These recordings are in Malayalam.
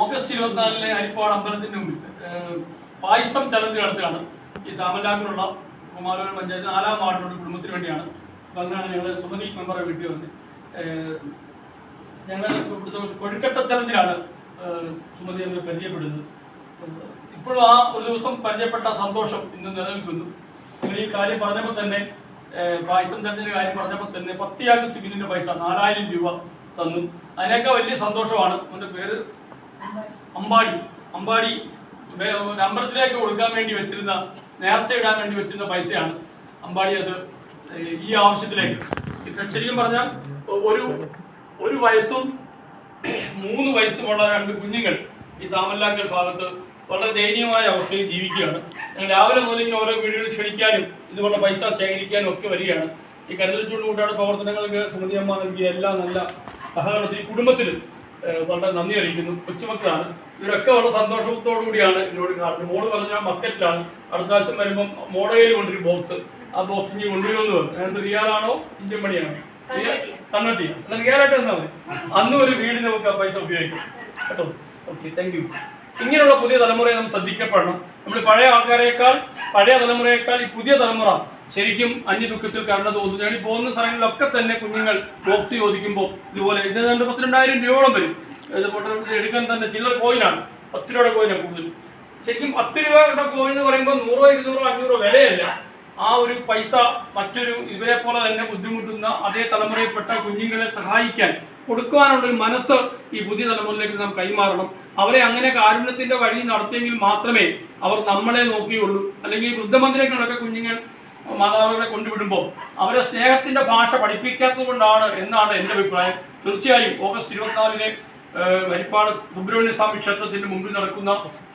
ഓഗസ്റ്റ് ഇരുപത്തിനാലിലെ ഹരിപ്പാട് അമ്പലത്തിന്റെ മുമ്പിൽ പായസം ചലഞ്ച് അടുത്താണ് ഈ താമലാക്കിലുള്ള കുമാരൂർ പഞ്ചായത്ത് നാലാം വാർഡിലുള്ള കുടുംബത്തിന് വേണ്ടിയാണ്. അപ്പോൾ അങ്ങനെയാണ് ഞങ്ങൾ സുമതി മെമ്പറെ വീട്ടിൽ വന്ന് ഞങ്ങൾ ഇവിടുത്തെ കൊഴുക്കട്ട ചലഞ്ചിലാണ് ഏഹ്, സുമതി എന്ന് പരിചയപ്പെടുന്നത്. ഇപ്പോഴും ആ ഒരു ദിവസം പരിചയപ്പെട്ട സന്തോഷം ഇന്ന് നിലനിൽക്കുന്നു. നിങ്ങൾ ഈ കാര്യം പറഞ്ഞപ്പോൾ തന്നെ പായസം ചലഞ്ചിന്റെ കാര്യം പറഞ്ഞപ്പോൾ തന്നെ പത്തിയാക്ക് സിബിലിന്റെ പൈസ നാലായിരം രൂപ തന്നു. അതിനേക്കാൾ വലിയ സന്തോഷമാണ്. അവന്റെ പേര് അമ്പാടി അമ്പാടി. അമ്പലത്തിലേക്ക് കൊടുക്കാൻ വേണ്ടി വെച്ചിരുന്ന നേർച്ച ഇടാൻ വേണ്ടി വെച്ചിരുന്ന പൈസയാണ് അമ്പാടി അത് ഈ ആവശ്യത്തിലേക്ക്. ശരിക്കും പറഞ്ഞാൽ ഒരു ഒരു വയസ്സും മൂന്ന് വയസ്സുമുള്ള രണ്ട് കുഞ്ഞുങ്ങൾ ഈ താമല്ലാക്കൽ ഭാഗത്ത് വളരെ ദയനീയമായ അവസ്ഥയിൽ ജീവിക്കുകയാണ്. രാവിലെ മുതൽ ഇങ്ങനെ ഓരോ വീടുകളിൽ ക്ഷണിക്കാനും ഇതുപോലെ പൈസ ശേഖരിക്കാനും ഒക്കെ വരികയാണ്. ഈ കരുതൽ ചൂണ്ടുകൂട്ടാണ് പ്രവർത്തനങ്ങൾക്ക് സുമതിയമ്മ നൽകിയ എല്ലാ നല്ല സഹകരണത്തിൽ കുടുംബത്തിലും വളരെ നന്ദി അറിയിക്കുന്നു. കൊച്ചുമക്കളാണ്. ഇവരൊക്കെ വളരെ സന്തോഷത്തോടു കൂടിയാണ് എന്നോട് കാണുന്നത് മോൾ പറഞ്ഞ മസ്കറ്റിലാണ് അടുത്ത പ്രാവശ്യം വരുമ്പം മോഡയിൽ കൊണ്ടൊരു ബോക്സ് ആ ബോക്സ് ഇനി കൊണ്ടുവരുമെന്ന് പറഞ്ഞു. അതിനകത്ത് റിയാലാണോ ഇന്ത്യൻ മണിയാണോ കണ്ണട്ടി അല്ല റിയാലായിട്ട് തന്നാൽ മതി. അന്നും ഒരു വീട് നമുക്ക് ആ പൈസ ഉപയോഗിക്കാം. കേട്ടോ? ഓക്കെ താങ്ക് യു ഇങ്ങനെയുള്ള പുതിയ തലമുറയെ നമ്മൾ ശ്രദ്ധിക്കപ്പെടണം. നമ്മൾ പഴയ ആൾക്കാരെക്കാൾ പഴയ തലമുറയേക്കാൾ ഈ പുതിയ തലമുറ ശരിക്കും അന്യ ദുഃഖത്തിൽ കരുണ തോന്നുന്നു. ഈ പോകുന്ന സ്ഥലങ്ങളിലൊക്കെ തന്നെ കുഞ്ഞുങ്ങൾ ബോക്സ് ചോദിക്കുമ്പോൾ ഇതുപോലെ ഇത് രണ്ട് പത്തിരണ്ടായിരം രൂപയോളം വരും. ഇത് എടുക്കാൻ തന്നെ ചില്ലറ കോയിനാണ് പത്ത് രൂപയുടെ കോയിനാണ് കൂടുതൽ. ശരിക്കും പത്ത് രൂപയുടെ കോയിൻ എന്ന് പറയുമ്പോൾ നൂറോ ഇരുന്നൂറോ അഞ്ഞൂറോ വിലയല്ല. ആ ഒരു പൈസ മറ്റൊരു ഇവരെ പോലെ തന്നെ ബുദ്ധിമുട്ടുന്ന അതേ തലമുറയിൽപ്പെട്ട കുഞ്ഞുങ്ങളെ സഹായിക്കാൻ കൊടുക്കുവാനുള്ള ഒരു മനസ്സ് ഈ പുതിയ തലമുറയിലേക്ക് നാം കൈമാറണം. അവരെ അങ്ങനെ കാരുണ്യത്തിന്റെ വഴി നടത്തിയെങ്കിൽ മാത്രമേ അവർ നമ്മളെ നോക്കിയുള്ളൂ. അല്ലെങ്കിൽ വൃദ്ധമന്ദിരങ്ങളൊക്കെ കുഞ്ഞുങ്ങൾ മാതാപിതാക്കളെ കൊണ്ടുവിടുമ്പോൾ അവരെ സ്നേഹത്തിന്റെ ഭാഷ പഠിപ്പിക്കാത്തത് കൊണ്ടാണ് എന്നാണ് എന്റെ അഭിപ്രായം. തീർച്ചയായും ഓഗസ്റ്റ് ഇരുപത്തിനാലിന് വരിപ്പാട് സുബ്രഹ്മണ്യ സ്വാമി ക്ഷേത്രത്തിന്റെ മുമ്പിൽ നടക്കുന്ന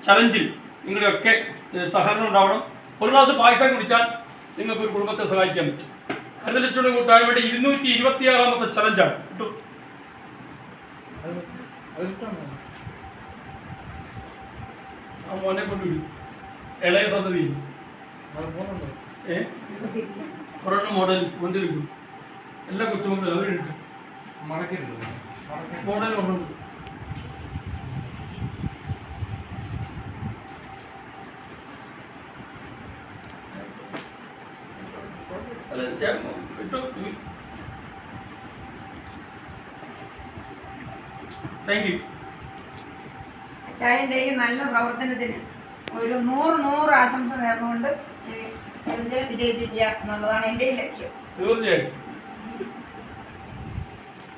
ചലഞ്ചിൽ നിങ്ങളുടെയൊക്കെ സഹകരണം ഉണ്ടാവണം. ഒരു ഗ്ലാസ് പായസം കുടിച്ചാൽ നിങ്ങൾക്ക് ഒരു കുടുംബത്തെ സഹായിക്കാൻ പറ്റും. കരുതലിച്ചുള്ള കൂട്ടായ്മയുടെ ഇരുന്നൂറ്റി ഇരുപത്തി ആറാമത്തെ ചലഞ്ചാണ്. കിട്ടും. ആ മോനെ കൊണ്ടുവിടും. ഇളയ സന്തതി ഏ ഒരെണ്ണം മോഡൽ കൊണ്ടിരിക്കും എല്ലാ കൊച്ചുമക്കളും അവരുണ്ട് മോഡൽ അല്ല ഞാൻ ഇട്ടു. താങ്ക് യു അച്ചായന്റെ ഈ നല്ല പ്രവർത്തനത്തിന് ഒരു നൂറ് നൂറ് ആശംസ നേർന്നുകൊണ്ട് വിജയിപ്പിക്കുക എന്നുള്ളതാണ് എന്റെ ലക്ഷ്യം. തീർച്ചയായിട്ടും.